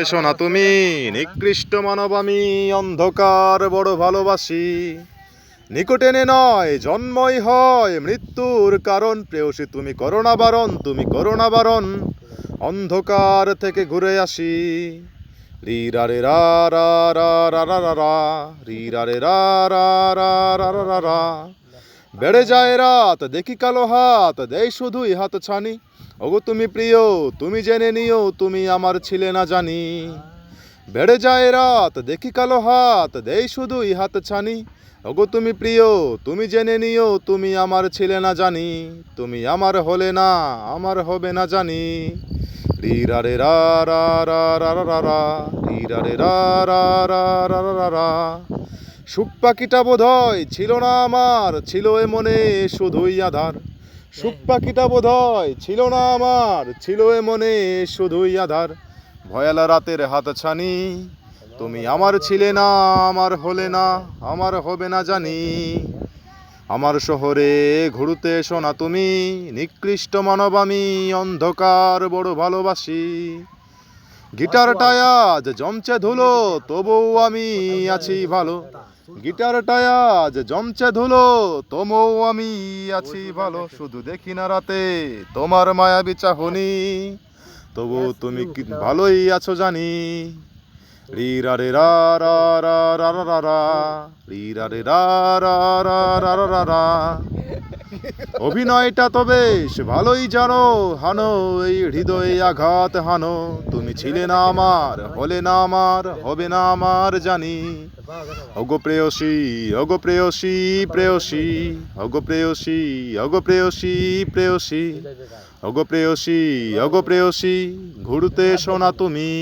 এসো না তুমি নিকৃষ্ট মানব আমি অন্ধকার বড় ভালোবাসি নিকটেনে নয় জন্মই হয় মৃত্যুর কারণ প্রেয়সী তুমি করোনা বারণ তুমি করোনা বারণ অন্ধকার থেকে ঘুরে আসি রি রা রে রা রা রা রা রা রা রা রি রা রে রা রা রা রা রা রা রা বেড়ে যায় রাত দেখি কালো হাত দেয় শুধুই হাত ছানি ওগো তুমি প্রিয় তুমি জেনে নিও তুমি আমার ছিলে না জানি বেড়ে যায় রাত দেখি কালো হাত দেই শুধুই হাত ছানি ওগো তুমি প্রিয় তুমি জেনে নিও তুমি আমার ছিলে না জানি তুমি আমার হলে না আমার হবে না জানি রি রা রে রা রা রা রা রা রা রা রি রা রে রা রা পাখিটা বোধ হয় ছিল না আমার ছিল এ মনে শুধুই আধার সুখ পাখিটা বোধ ছিল না আমার, ছিল এ মনে শুধুই আধার। ভয়ালা রাতের হাত ছানি তুমি আমার ছিলে না, আমার হলে না, আমার হবে না জানি। আমার শহরে ঘুরতে এসো না তুমি, নিকৃষ্ট মানব আমি অন্ধকার বড় ভালোবাসি। গিটারটায় আজ জমছে ধুলো, তবুও আমি আছি ভালো। গিটারটায় আজ জমছে ধুলো তোমও আমি আছি ভালো শুধু দেখি না রাতে তোমার মায়াবী চাহনি তবু তুমি ভালোই আছো জানি রে রা রা রা রা রা রা রা রি রা রে রা রা রা রা রা রা রা অভিনয়টা তো বেশ ভালোই জানো। হানো, এই হৃদয়ে আঘাত হানো। তুমি ছিলে না আমার, হলে না আমার, হবে না আমার জানি। অগো প্রেয়সী অগো প্রেয়সী প্রেয়সী। অগো প্রেয়সী অগো প্রেয়সী প্রেয়সী। অগো প্রেয়সী অগো প্রেয়সী, ঘুরতে এসো না তুমি।